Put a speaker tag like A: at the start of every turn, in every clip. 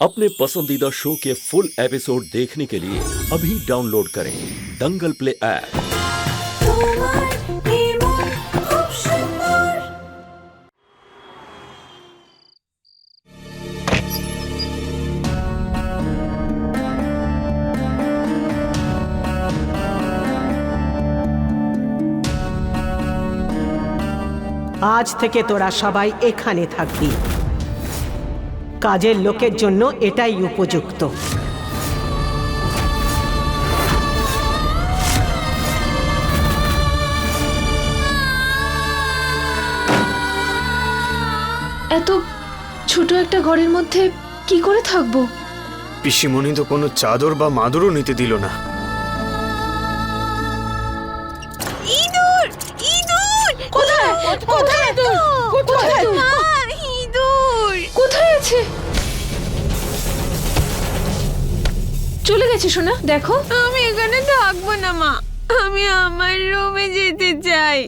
A: अपने पसंदीदा शो के फुल एपिसोड देखने के लिए अभी डाउनलोड करें दंगल प्ले ऐप
B: তোমার নির্মল খুব সুন্দর
C: আজ থেকে তোরা সবাই এখানে থাকবি কাজের লোকের জন্য এটাই উপযুক্ত।
D: এত ছোট একটা ঘরের মধ্যে কি করে থাকব?
E: পিসিমণি তো কোনো চাদর বা মাদুরও নিতে দিল না।
B: ইঁদুর! ইঁদুর!
D: কোথায়? কোথায়? কোথায়? আছে চলে গেছে সোনা দেখো।
B: আমি এখানে থাকব না মা। আমি আমার রুমে যেতে চাই।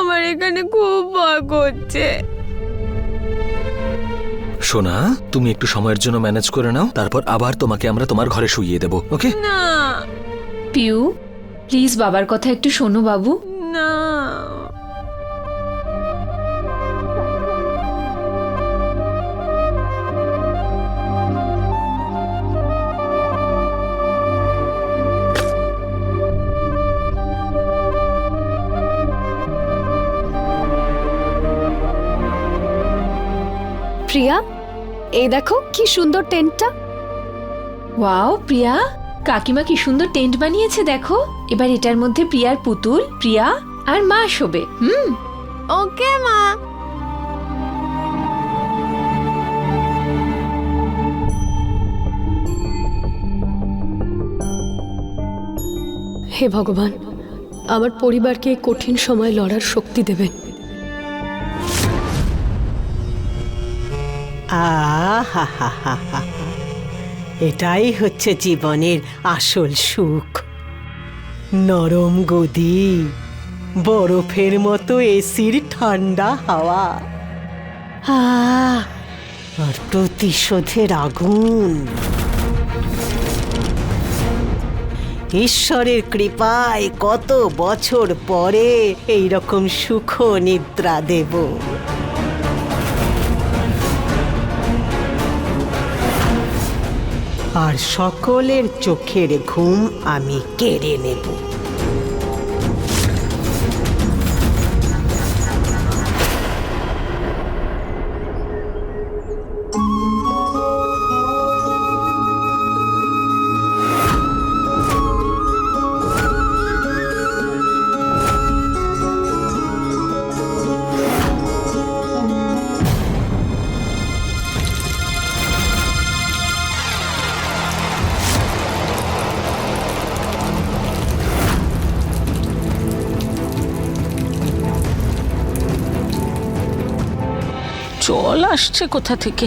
B: আমার এখানে খুব ভয় করছে।
F: সোনা তুমি একটু সময়ের জন্য ম্যানেজ করে নাও তারপর আবার তোমাকে আমরা তোমার ঘরে শুইয়ে দেবো ওকে?
B: না।
D: পিউ প্লিজ বাবার কথা একটু শোনো বাবু।
B: না।
G: প্রিয়া? এই দেখো কি সুন্দর টেন্টটা।
D: ওয়াও প্রিয়া। কাকিমা কি সুন্দর টেন্ট বানিয়েছে দেখো। এবার এটার মধ্যে প্রিয়ার পুতুল প্রিয়া আর মা শোবে হুম?
B: ওকে মা।
G: হে ভগবান আমার পরিবারকে কঠিন সময় লড়ার শক্তি দেবেন।
C: আহা এটাই হচ্ছে জীবনের আসল সুখ। নরম গদি, বরফের মতো এসির ঠান্ডা হাওয়া। আর প্রতিশোধের আগুন। ঈশ্বরের কৃপায় কত বছর পরে এই রকম সুখ নিদ্রা দেব। আর সকলের চোখের ঘুম আমি কেড়ে নেব।
H: জল আসছে কোথা থেকে?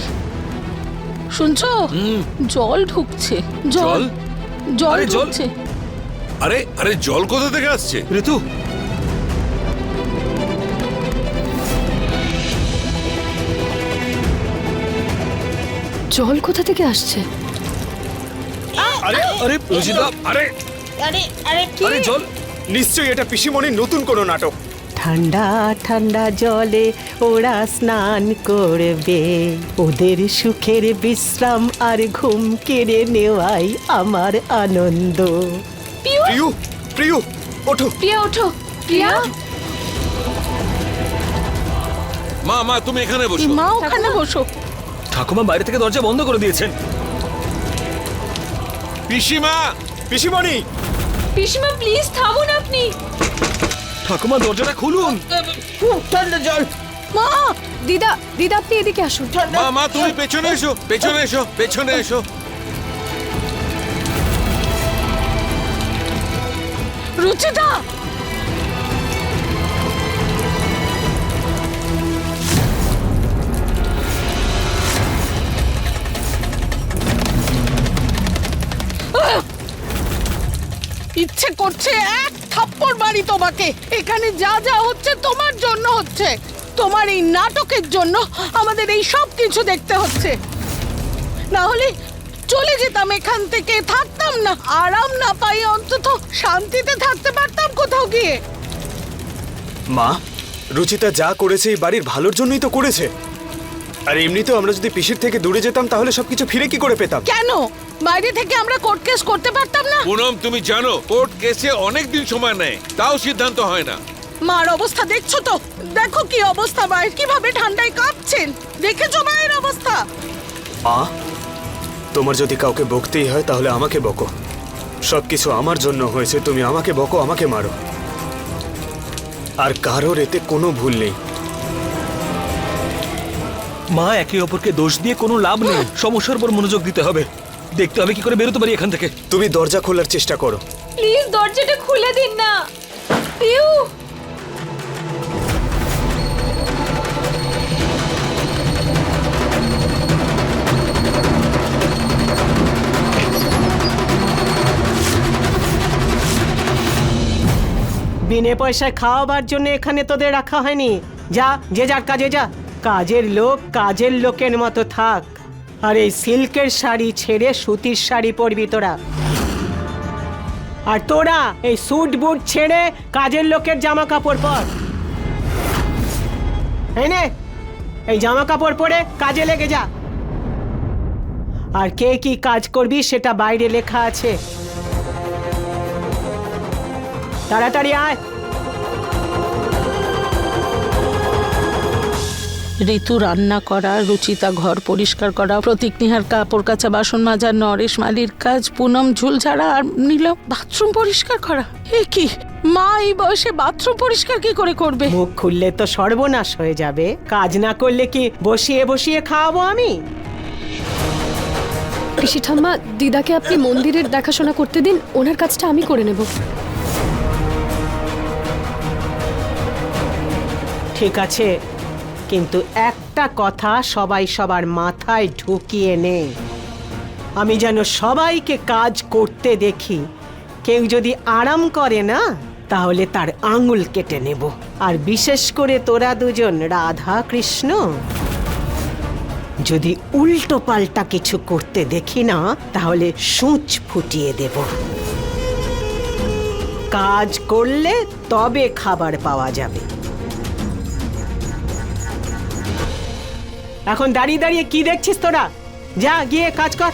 H: শুনছো? জল ঢুকছে। জল। জল?
I: আরে
H: ঢুকছে।
I: আরে আরে জল কোথা থেকে আসছে?
F: ঋতু।
G: জল কোথা থেকে আসছে?
E: আরে আরে রুজিদা আরে। আরে জল। নিশ্চয়ই এটা পিসিমণির নতুন কোনো নাটক।
C: ঠান্ডা ঠান্ডা জলে ওরা স্নান করবে। ওদের সুখের বিশ্রাম আর ঘুম কেড়ে নেওয়াই আমার আনন্দ।
E: প্রিয়ু? প্রিয়ু ওঠো।
D: প্রিয়া ওঠো। প্রিয়া?
I: মা মা তুমি এখানে বসো।
H: মা ওখানে বসো।
F: ঠাকুমা বাইরে থেকে দরজা বন্ধ করে দিয়েছেন।
I: পিসিমা
E: পিসিমণি।
D: পিসিমা প্লিজ থামুন আপনি।
F: ঠাকুমা দরজাটা খুলুন।
G: মা দিদা দিদা আপনি এদিকে আসুন।
I: মা মা তুমি পেছনে এসো পেছনে এসো পেছনে এসো।
H: রুচিতা ইচ্ছে করছে এক থাপ্পড় বাড়ি তোমাকে। এখানে যা যা হচ্ছে তোমার জন্য হচ্ছে। তোমার এই নাটকের জন্য আমাদের এই সব কিছু দেখতে হচ্ছে। না হলে চলে যেতাম এখান থেকে থাকতাম না। আরাম না পাই অন্তত শান্তিতে থাকতে পারতাম কোথাও গিয়ে।
E: মা রুচিতা যা করেছে এই বাড়ির ভালোর জন্যই তো করেছে। আর এমনিতেও আমরা যদি পিসির থেকে দূরে যেতাম তাহলে সবকিছু ফিরে কি করে পেতাম?
H: কেন? বাইরে থেকে আমরা কোর্ট কেস করতে পারতাম না।
I: পুনম তুমি জানো কোর্ট কেসে অনেক দিন সময় নেয় তাও সিদ্ধান্ত হয় না।
H: মার অবস্থা দেখছ তো? দেখো কি অবস্থা মায়ের কীভাবে ঠান্ডায় কাঁপছেন। দেখেছ মায়ের অবস্থা?
E: মা তোমার যদি কাউকে বকতেই হয় তাহলে আমাকে বকো। সবকিছু আমার জন্য হয়েছে তুমি আমাকে বকো আমাকে মারো। আর কারোর এতে কোনো ভুল নেই।
F: মা একে অপরকে দোষ দিয়ে কোনো লাভ নেই। সমস্যার উপর মনোযোগ দিতে হবে। দেখতে হবে কি করে বেরোতে পারি এখান থেকে?
E: তুমি দরজা খোলার চেষ্টা করো।
D: প্লিজ দরজাটা খুলে দিন না। পিউ
C: বিনে পয়সায় খাওয়াবার জন্য এখানে তোদের রাখা হয়নি। যা যে যার কাজে যা। কাজের লোক কাজের লোকের মতো থাক। আর এই সিল্কের শাড়ি ছেড়ে সুতির শাড়ি পরবি তোরা। আর তোরা এই স্যুট বুট ছেড়ে কাজের লোকের জামা কাপড় পর নে, এই জামা কাপড় পরে কাজে লেগে যা। আর কে কি কাজ করবি সেটা বাইরে লেখা আছে। তাড়াতাড়ি আয়।
H: ঋতু রান্না করা রুচিতা ঘর পরিষ্কার করা প্রতীক নিহার কাপড় কাচা বাসন মাজা নরেশ মালির কাজ পুনম ঝুল ঝাড়া আর নিল বাথরুম পরিষ্কার করা। এ কি? মা এই বয়সে বাথরুম পরিষ্কার কি করে করবে?
C: মুখ খুললে তো সর্বনাশ হয়ে যাবে। কাজ না করলে কি বসিয়ে বসিয়ে খাওয়াবো আমি?
G: পিসি ঠাম্মা দিদাকে আপনি মন্দিরের দেখাশোনা করতে দিন ওনার কাজটা আমি করে নেব।
C: ঠিক আছে কিন্তু একটা কথা সবাই সবার মাথায় ঢুকিয়ে নে আমি যেন সবাইকে কাজ করতে দেখি। কেউ যদি আরাম করে না, তাহলে তার আঙুল কেটে নেব। আর বিশেষ করে তোরা দুজন, রাধা কৃষ্ণ। যদি উল্টো পাল্টা কিছু করতে দেখি না, তাহলে সূচ ফুটিয়ে দেব। কাজ করলে তবে খাবার পাওয়া যাবে। এখন দাঁড়িয়ে দাঁড়িয়ে কি দেখছিস তোরা? যা গিয়ে কাজ কর।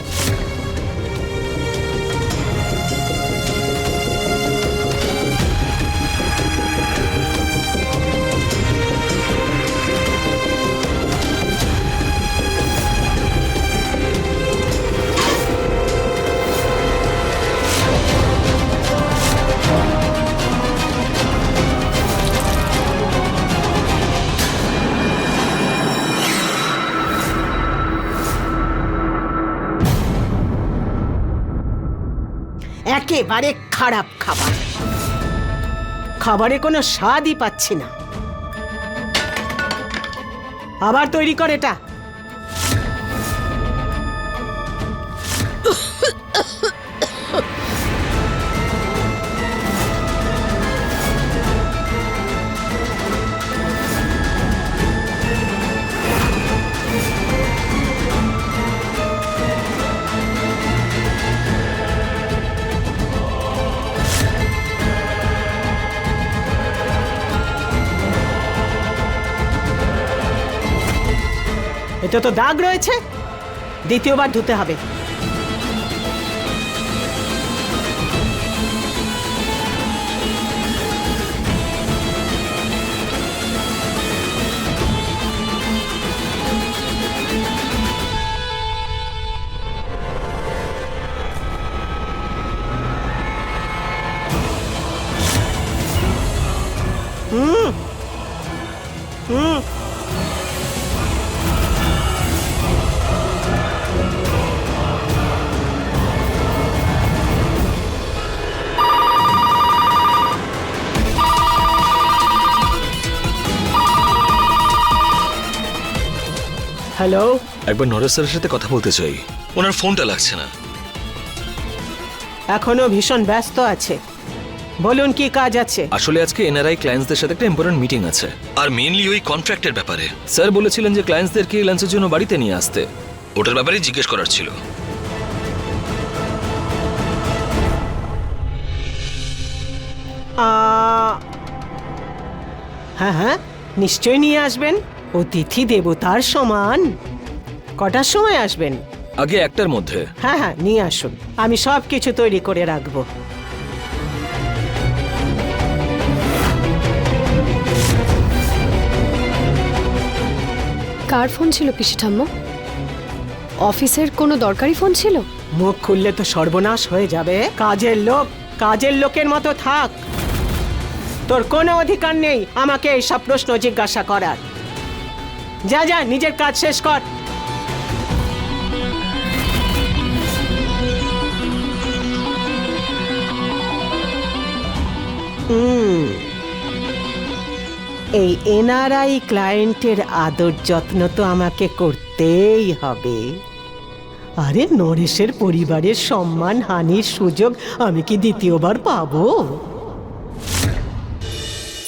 C: একেবারে খারাপ খাবার। খাবারে কোনো স্বাদই পাচ্ছি না। আবার তৈরি কর এটা। এতে তো দাগ রয়েছে। দ্বিতীয়বার ধুতে হবে। হ্যালো?
F: একবার নরেশ স্যারের সাথে কথা বলতে চাই। ওনার ফোনটা লাগছে না।
C: এখনও ভীষণ ব্যস্ত আছে। বলুন কি কাজ আছে?
F: আসলে আজকে এনআরআই ক্লায়েন্টসদের সাথে একটা ইম্পর্টেন্ট মিটিং আছে। আর মেইনলি ওই কন্ট্রাক্টের ব্যাপারে। স্যার বলেছিলেন যে ক্লায়েন্টসদেরকে লাঞ্চের জন্য বাড়িতে নিয়ে আসতে। ওটার ব্যাপারে জিজ্ঞেস করার ছিল।
C: আ, হ্যাঁ হ্যাঁ নিশ্চয়ই নিয়ে আসবেন। অতিথি দেবতার সমান। কটার সময় আসবেন?
F: আগে একটার মধ্যে।
C: হ্যাঁ হ্যাঁ নিয়ে আসুন। আমি সব কিছু তৈরি করে রাখব।
G: কার ফোন ছিল পিসি ঠাম্মা? অফিসের কোনো দরকারি ফোন ছিল?
C: মুখ খুললে তো সর্বনাশ হয়ে যাবে। কাজের লোক কাজের লোকের মতো থাক। তোর কোনো অধিকার নেই। আমাকে এইসব প্রশ্ন জিজ্ঞাসা করার। যা যা, নিজের কাজ শেষ কর। এই এনআরআই ক্লায়েন্টের আদর যত্ন তো আমাকে করতেই হবে। আরে, নরেশের পরিবারের সম্মান, হানির সুযোগ আমি কি দ্বিতীয়বার পাবো?